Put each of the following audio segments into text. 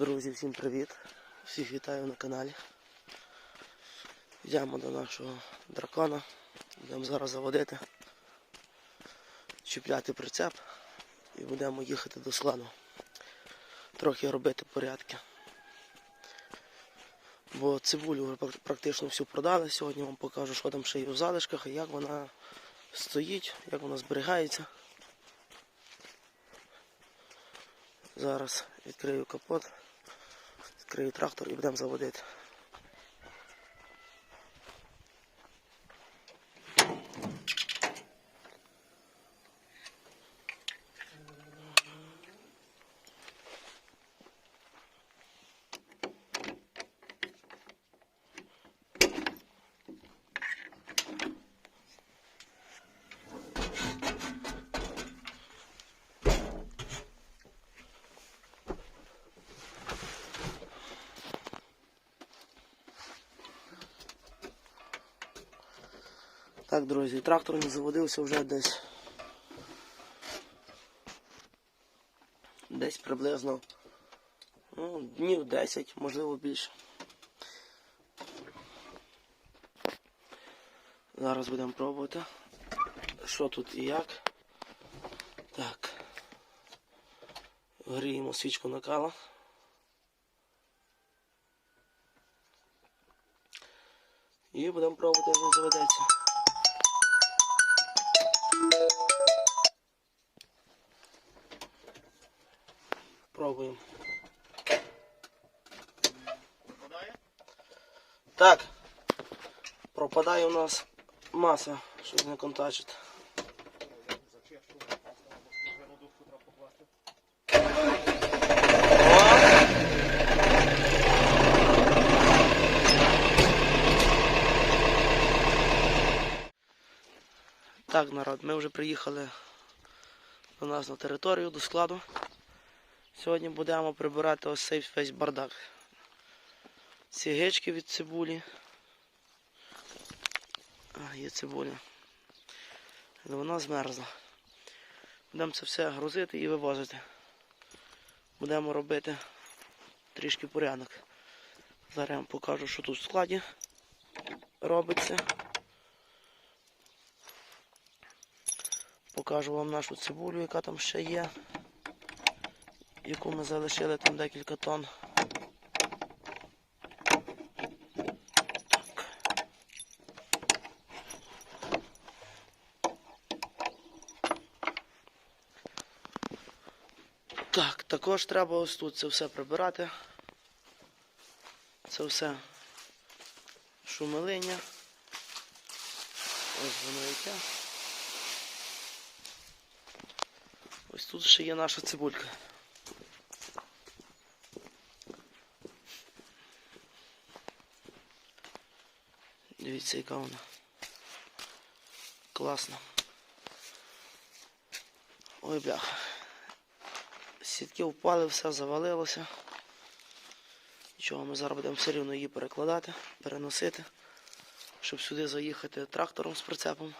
Друзі, всім привіт! Всіх вітаю на каналі. Йдемо до нашого дракона. Будемо зараз заводити, чіпляти прицеп і будемо їхати до складу. Трохи робити порядки. Бо цибулю вже практично всю продали. Сьогодні вам покажу, що там ще є у залишках і як вона стоїть, як вона зберігається. Зараз відкрию капот, відкрию трактор і будемо заводити. Так, друзі, трактор не заводився вже десь. Десь приблизно ну, днів 10, можливо більше. Зараз будемо пробувати, що тут і як. Так. Гріємо свічку накала. І будемо пробувати, як заведеться. Пробуємо. Так. Пропадає у нас маса, щоб не контачити. Так, народ, ми вже приїхали до нас на територію, до складу. Сьогодні будемо прибирати ось цей весь бардак. Ці гечки від цибулі. А, є цибуля. Але вона змерзла. Будемо це все грузити і вивозити. Будемо робити трішки порядок. Зараз я вам покажу, що тут в складі робиться. Покажу вам нашу цибулю, яка там ще є яку ми залишили там декілька тонн. Так, також треба ось тут це все прибирати. Це все шумелиння. Ось воно яке. Ось тут ще є наша цибулька. Дивіться, яка вона. Класна. Ой, бляха. Сітки впали, все завалилося. Нічого, ми зараз будемо все рівно її перекладати, переносити, щоб сюди заїхати трактором з прицепом.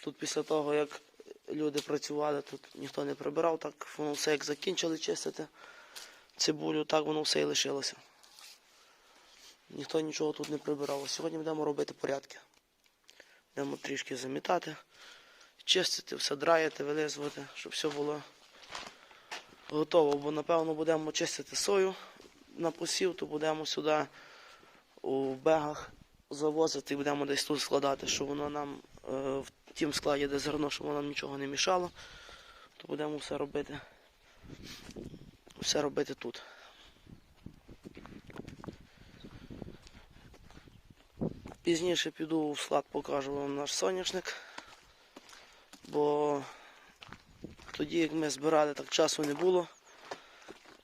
Тут після того, як люди працювали, тут ніхто не прибирав, так воно все як закінчили чистити цибулю, так воно все і лишилося. Ніхто нічого тут не прибирав. Сьогодні будемо робити порядки. Будемо трішки замітати, чистити, все драяти, вилизувати, щоб все було готово. Бо напевно будемо чистити сою на посів, то будемо сюди у бегах завозити і будемо десь тут складати, щоб воно нам е, в тім складі, де зерно, щоб воно нам нічого не мішало, то будемо все робити. Все робити тут. Пізніше піду в склад, покажу вам наш соняшник, бо тоді, як ми збирали, так часу не було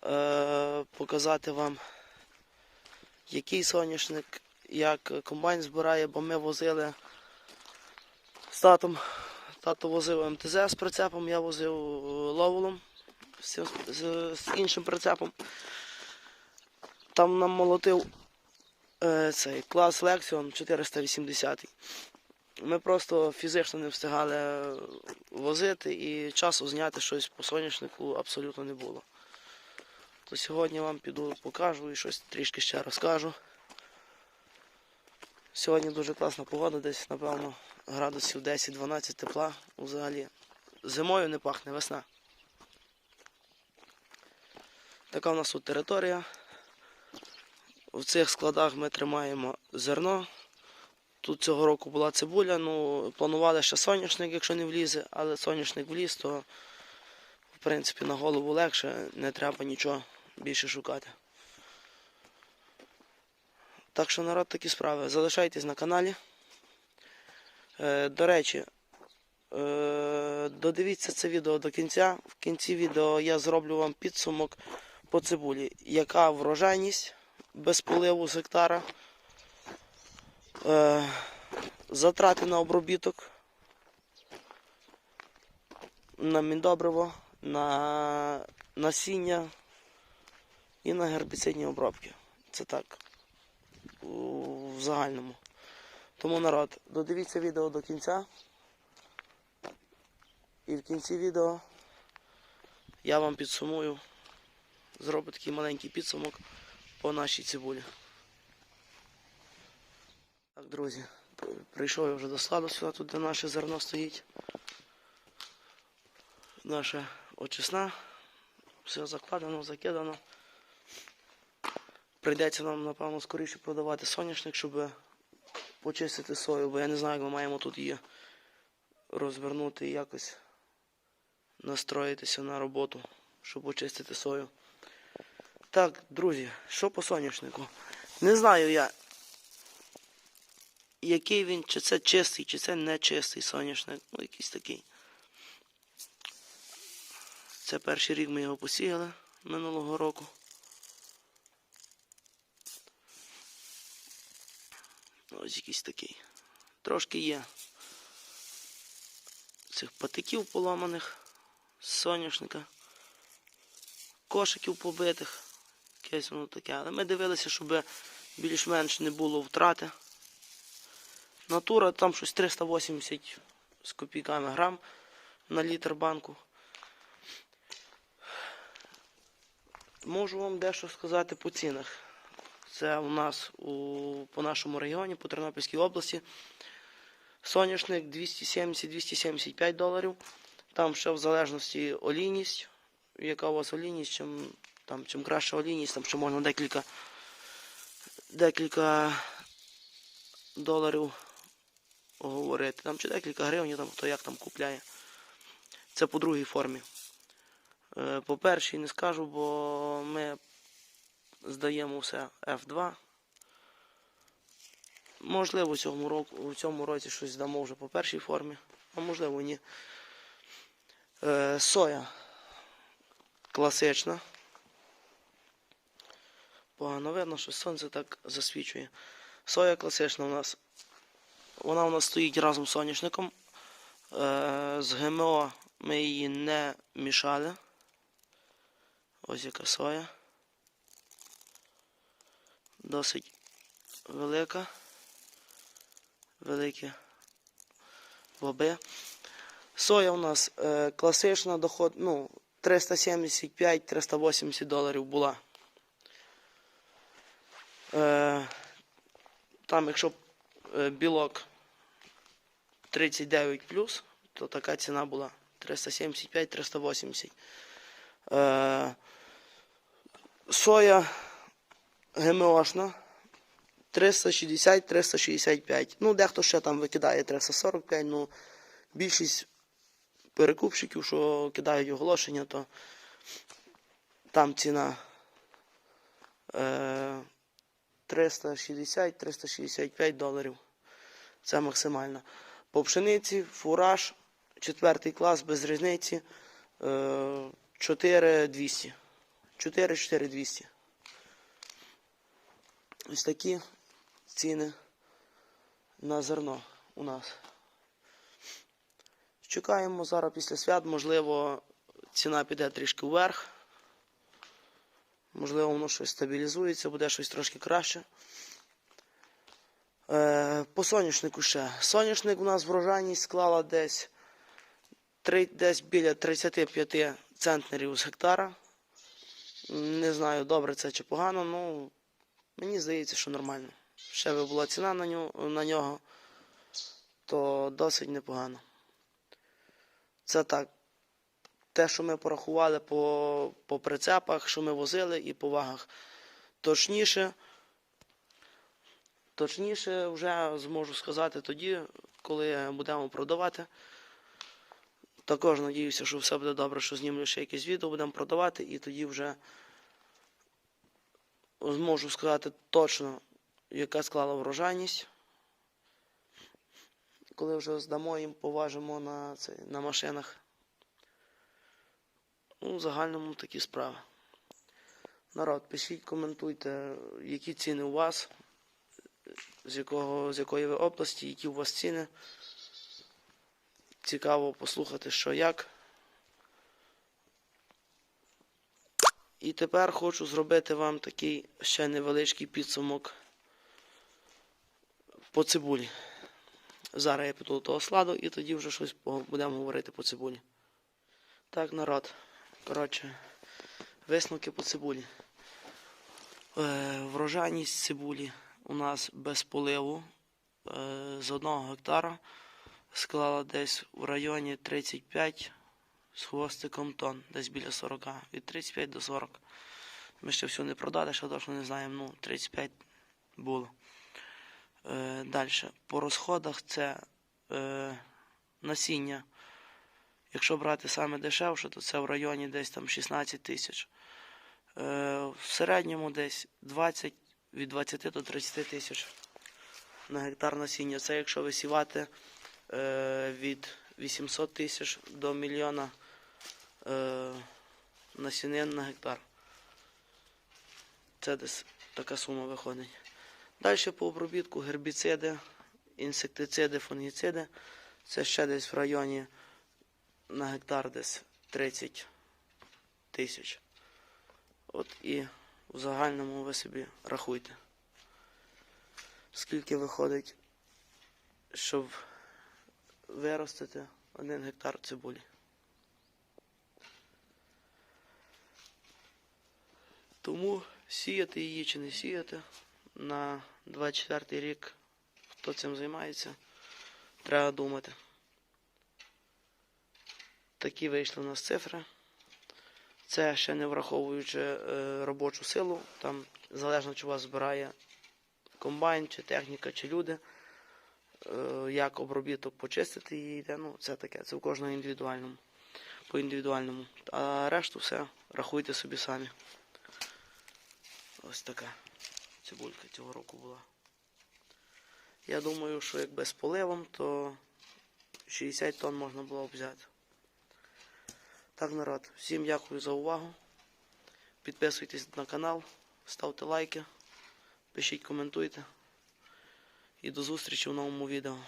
е, показати вам, який соняшник, як комбайн збирає, бо ми возили з татом. Тато возив МТЗ з прицепом, я возив е, ловолом з, з, з іншим прицепом. Там нам молотив цей клас Lexion 480. Ми просто фізично не встигали возити і часу зняти щось по соняшнику абсолютно не було. то сьогодні вам піду покажу і щось трішки ще розкажу. Сьогодні дуже класна погода, десь, напевно, градусів 10-12 тепла взагалі. Зимою не пахне весна. Така в нас тут територія. В цих складах ми тримаємо зерно. Тут цього року була цибуля, ну планували ще соняшник, якщо не влізе, але соняшник вліз, то в принципі на голову легше, не треба нічого більше шукати. Так що народ такі справи. Залишайтесь на каналі. Е, до речі, е, додивіться це відео до кінця. В кінці відео я зроблю вам підсумок по цибулі, яка врожайність без поливу з гектара. Е, затрати на обробіток, на міндобриво, на насіння і на гербіцидні обробки. Це так. В загальному. Тому народ, додивіться відео до кінця. І в кінці відео я вам підсумую, зроблю такий маленький підсумок по нашій цибулі. Так, друзі, прийшов я вже до складу сюди, тут де наше зерно стоїть. Наша очисна. Все закладено, закидано. Прийдеться нам, напевно, скоріше продавати соняшник, щоб почистити сою, бо я не знаю, як ми маємо тут її розвернути і якось настроїтися на роботу, щоб почистити сою. Так, друзі, що по соняшнику? Не знаю я, який він, чи це чистий, чи це не чистий соняшник. Ну, якийсь такий. Це перший рік ми його посіяли минулого року. Ось якийсь такий. Трошки є цих патиків поламаних з соняшника, кошиків побитих, якесь воно таке. Але ми дивилися, щоб більш-менш не було втрати. Натура там щось 380 з копійками грам на літр банку. Можу вам дещо сказати по цінах. Це у нас у, по нашому регіоні, по Тернопільській області. Соняшник 270-275 доларів. Там ще в залежності олійність. Яка у вас олійність, чим, там, чим краща олійність, там ще можна декілька, декілька доларів говорити. Там чи декілька гривень, там, хто як там купляє. Це по другій формі. Е, По першій не скажу, бо ми здаємо все F2. Можливо, у цьому, року, у цьому році щось здамо вже по першій формі, а можливо ні. Е, соя класична. Погано видно, що сонце так засвічує. Соя класична у нас. Вона у нас стоїть разом з соняшником. Е, з ГМО ми її не мішали. Ось яка соя. Досить велика. Великі боби. Соя у нас е, класична доход, ну, 375-380 доларів була. Е, там, якщо е, білок 39 то така ціна була 375-380. Е, соя ГМОшна 360-365. Ну, дехто ще там викидає 345, ну більшість перекупщиків, що кидають оголошення, то там ціна 360-365 доларів. Це максимально. По пшениці, фураж, четвертий клас без різниці. Е, 4200. 4-4200. Ось такі ціни на зерно у нас. Чекаємо зараз після свят, можливо, ціна піде трішки вверх. Можливо, воно щось стабілізується, буде щось трошки краще. Е, по соняшнику ще. Соняшник у нас врожайність склала десь, три- десь біля 35 центнерів з гектара. Не знаю, добре це чи погано, ну мені здається, що нормально. Ще би була ціна на нього, на нього то досить непогано. Це так. Те, що ми порахували по, по прицепах, що ми возили і по вагах. Точніше, точніше вже зможу сказати тоді, коли будемо продавати. Також надіюся, що все буде добре, що знімлю ще якесь відео, будемо продавати, і тоді вже зможу сказати точно, яка склала врожайність. Коли вже здамо їм, поважимо на, цей, на машинах. Ну, в загальному такі справи. Народ, пишіть, коментуйте, які ціни у вас, з, якого, з якої ви області, які у вас ціни. Цікаво послухати, що як. І тепер хочу зробити вам такий ще невеличкий підсумок по цибулі. Зараз я піду до того складу і тоді вже щось будемо говорити по цибулі. Так, народ. Коротше, висновки по цибулі. Е, врожайність цибулі у нас без поливу е, з одного гектара склала десь в районі 35 з хвостиком тонн, десь біля 40, від 35 до 40. Ми ще все не продали, ще точно не знаємо, ну 35 було. Е, Далі. По розходах це е, насіння. Якщо брати саме дешевше, то це в районі десь там 16 тисяч. Е, в середньому десь 20, від 20 до 30 тисяч на гектар насіння. Це якщо висівати е, від 800 тисяч до мільйона е, насінин на гектар. Це десь така сума виходить. Далі по обробітку гербіциди, інсектициди, фунгіциди. Це ще десь в районі на гектар десь 30 тисяч. От і в загальному ви собі рахуйте. Скільки виходить, щоб виростити один гектар цибулі. Тому сіяти її чи не сіяти на 24 рік, хто цим займається, треба думати. Такі вийшли у нас цифри. Це ще не враховуючи е, робочу силу, там залежно чи вас збирає комбайн, чи техніка, чи люди, е, як обробіток почистити її йде. Ну, це таке, це у кожного індивідуальному, по індивідуальному. А решту все рахуйте собі самі. Ось така цибулька цього року була. Я думаю, що якби з поливом, то 60 тонн можна було б взяти. Так, народ, всім дякую за увагу. Підписуйтесь на канал, ставте лайки, пишіть, коментуйте. І до зустрічі в новому відео.